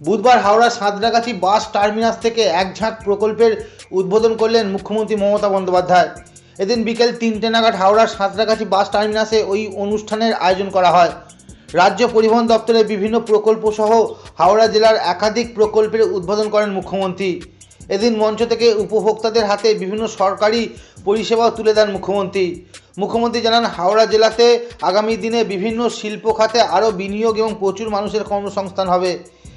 বুধবার Howrah Santragachi bus terminus থেকে একঝাঁক প্রকল্পের উদ্বোধন করলেন মুখ্যমন্ত্রী মমতা বন্দ্যোপাধ্যায়। এদিন বিকেল তিনটে নাগাদ হাওড়ার সাঁতরাগাছি বাস টার্মিনাসে ওই অনুষ্ঠানের আয়োজন করা হয়। রাজ্য পরিবহন দপ্তরের বিভিন্ন প্রকল্প সহ হাওড়া জেলার একাধিক প্রকল্পের উদ্বোধন করেন মুখ্যমন্ত্রী। এদিন মঞ্চ থেকে উপভোক্তাদের হাতে বিভিন্ন সরকারি পরিষেবাও তুলে দেন মুখ্যমন্ত্রী। মুখ্যমন্ত্রী জানান, হাওড়া জেলাতে আগামী দিনে বিভিন্ন শিল্প খাতে আরও বিনিয়োগ এবং প্রচুর মানুষের কর্মসংস্থান হবে।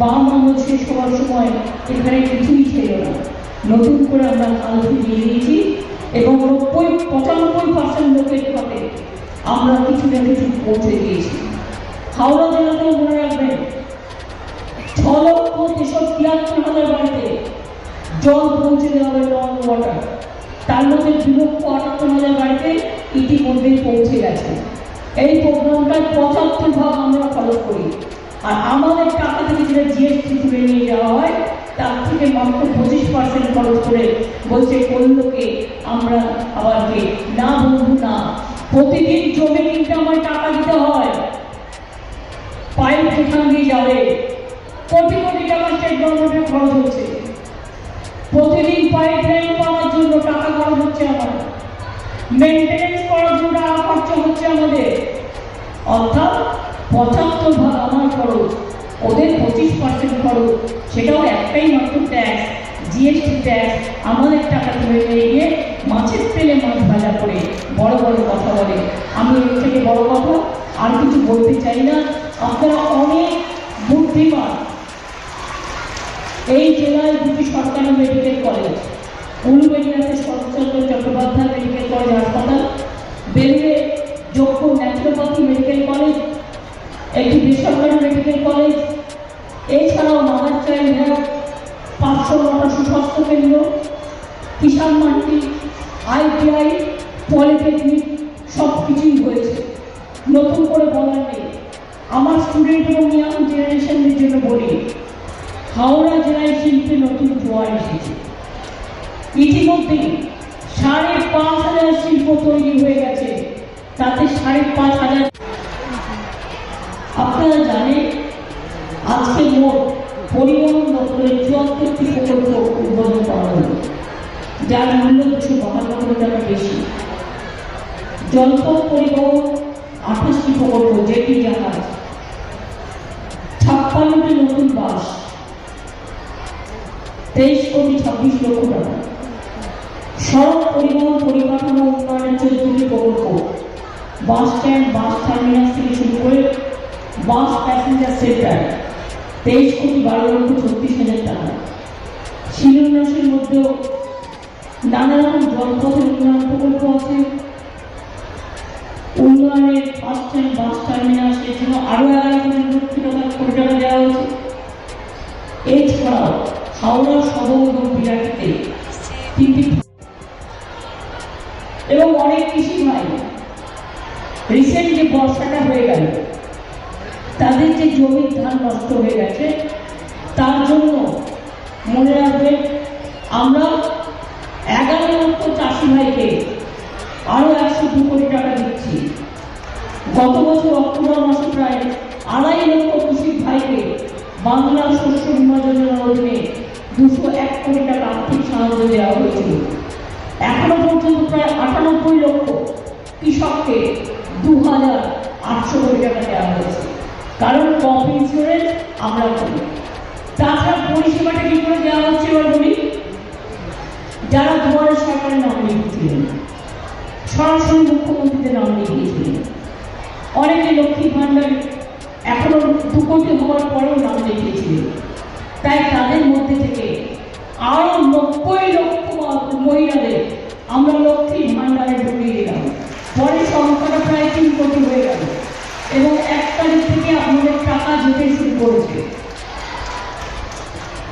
বাম আমল শেষ হওয়ার সময় এখানে কিছুই ছিল না। নতুন করে আমরা কাল ফিরিয়ে দিয়েছি এবং নব্বই, পঁচানব্বই পার্সেন্ট লোকের হাতে আমরা কিছু না কিছু পৌঁছে দিয়েছি। হাওড়া জেলাতেও মনে রাখবেন, ছ লক্ষ তেষট্টি তিয়াত্তর হাজার বাড়িতে জল পৌঁছে দেওয়া হবে নন ওয়াটার তার মধ্যে দু লক্ষ আটাত্তর হাজার বাড়িতে ইতিমধ্যেই পৌঁছে গেছে। এই প্রোগ্রামটায় পঁচাত্তর ভাগ আমরা খরচ করি। আর আমাদের টাকা থেকে যেটা জিএসটি তুলে নিয়ে যাওয়া হয়, তার থেকে মাত্র পঁচিশ পার্সেন্ট খরচ করে বলছে কোনলোকে আমরা আবার কে না বন্ধু না। প্রতিদিন জমি কিনতে আমার টাকা দিতে হয়। পাইপ যেখান দিয়ে যাবে? কোটি কোটি টাকা স্টেট গভর্নমেন্টের খরচ হচ্ছে। প্রতিদিন পাইপ লাইন পাওয়ার জন্য টাকা খরচ হচ্ছে আমার। মেনটেনেন্স করার জন্য টাকা খরচ হচ্ছে আমাদের। অর্থাৎ পঁচাত্তর ভাগ আমার খরচ, ওদের পঁচিশ পার্সেন্ট খরচ, সেটাও একটাই মাত্র ট্যাক্স জিএসটি ট্যাক্স আমাদের টাকা তুলে নিয়ে গিয়ে মাছের তেলে মাছ ভাজা করে বড় বড় কথা বলে। আমি এর থেকে বড় কথা, আর কিছু বলতে চাই না, আপনারা অনেক বুদ্ধিমান। এই জেলায় দুটি সরকারি মেডিকেল কলেজ উলুবেড়িয়াতে শরৎচন্দ্র পাঁচশো নটা সুস্বাস্থ্য কেন্দ্র কিষাণ মান্ডি আইটিআই, পলিটেকনিক সব কিছুই হয়েছে। নতুন করে বলার নেই। আমার স্টুডেন্ট এবং ইয়াং জেনারেশনদের জন্য বলি, হাওড়া জেলায় শিল্পে নতুন জোয়ার এসেছে। ইতিমধ্যে সাড়ে পাঁচ হাজার শিল্প তৈরি হয়ে গেছে। তাতে সাড়ে পাঁচ হাজার আপনারা জানেন, আজকে মোট পরিবহন দপ্তরের চুয়াত্তরটি প্রকল্প উদ্বোধন করা হলো, যার মূল্য দুশো বাহান্ন কোটি টাকা বেশি। জলপথ পরিবহন আঠাশটি প্রকল্প, জেটি জাহাজ, ছাপ্পান্নটি নতুন বাস, তেইশ কোটি ছাব্বিশ লক্ষ টাকা। সড়ক পরিবহন পরিকাঠামো উন্নয়নের চৌধুরী প্রকল্প, বাস স্ট্যান্ড, বাস টার্মিনাস থেকে শুরু করে বাস প্যাসেঞ্জার সেন্টার। তেইশ কোটি বারো লক্ষ ছত্রিশ হাজার টাকা। শিলান্যাসের মধ্যেও নানা রকম জলপথের উন্নয়ন প্রকল্প আছে। উন্নয়নের বাস স্ট্যান্ড বাস টার্মিনাস এর জন্য আরও এগারো লক্ষ টাকা কোটি টাকা দেওয়া হয়েছে। এছাড়াও হাওড়া সদর এবং বিরাটিতে তিনটি এবং অনেক কৃষি ভাই। রিসেন্ট যে বর্ষাটা হয়ে গেল তাদের যে জমির ধান নষ্ট হয়ে গেছে, তার জন্য মনে রাখবেন, আমরা এগারো লক্ষ চাষি ভাইকে আরও একশো দু কোটি টাকা দিচ্ছি। গত বছর অক্টোবর মাসে প্রায় আড়াই লক্ষ কৃষি ভাইকে বাংলা শস্য বীমা যোজনার অধীনে দুশো এক কোটি টাকা আর্থিক সাহায্য দেওয়া হয়েছিল। এখনও পর্যন্ত প্রায় আটানব্বই লক্ষ কৃষককে দু হাজার আটশো কোটি টাকা দেওয়া হয়েছে। কারণ কপ ইন্স্যুরেন্স আমরা করি। তাছাড়া পরিষেবাটা কি করে দেওয়া হচ্ছে এবার বলি? যারা দুয়ারে সরকারের নাম লিখেছিলেন সরাসরি মুখ্যমন্ত্রীদের নাম লিখিয়েছিলেন অনেকে লক্ষ্মী ভাণ্ডার এখনও দু কোটি হওয়ার পরেও নাম লিখিয়েছিলেন তাই তাদের মধ্যে থেকে আরও নব্বই লক্ষ মহিলাদের আমরা লক্ষ্মী ভাণ্ডারে ঢুকিয়ে দিলাম পরে সংখ্যাটা প্রায় তিন কোটি হয়ে গেল এবং এক তারিখ থেকে আপনাদের টাকা যেতে শুরু করেছে।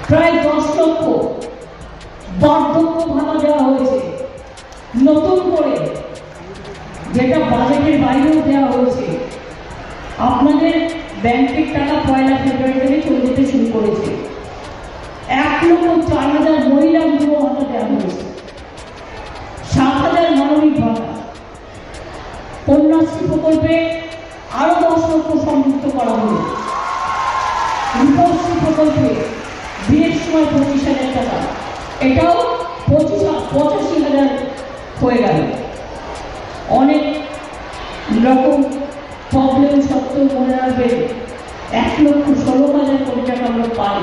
প্রায় দশ লক্ষ বার্ধক্য ভাতা দেওয়া হয়েছে। নতুন করে যেটা বাজেটের বাইরেও দেওয়া হয়েছে। আপনাদের ব্যাংকের টাকা পয়লা ফেব্রুয়ারি থেকে চলে শুরু করেছে। এক লক্ষ চার হাজার মহিলা গৃহ ভাতা দেওয়া হয়েছে। সাত হাজার মানবিক ভাতা। কন্যাশ্রী প্রকল্পে আরও দশ লক্ষ সংযুক্ত করা হলো। রূপশ্রী প্রকল্পে বিয়ের সময় পঁচিশ হাজার টাকা। এটাও পঁচিশ পঁচাশি হাজার হয়ে গেল। অনেক রকম প্রবলেম সত্ত্বেও মনে রাখবেন এক লক্ষ ষোলো হাজার কোটি টাকা আমরা পাই।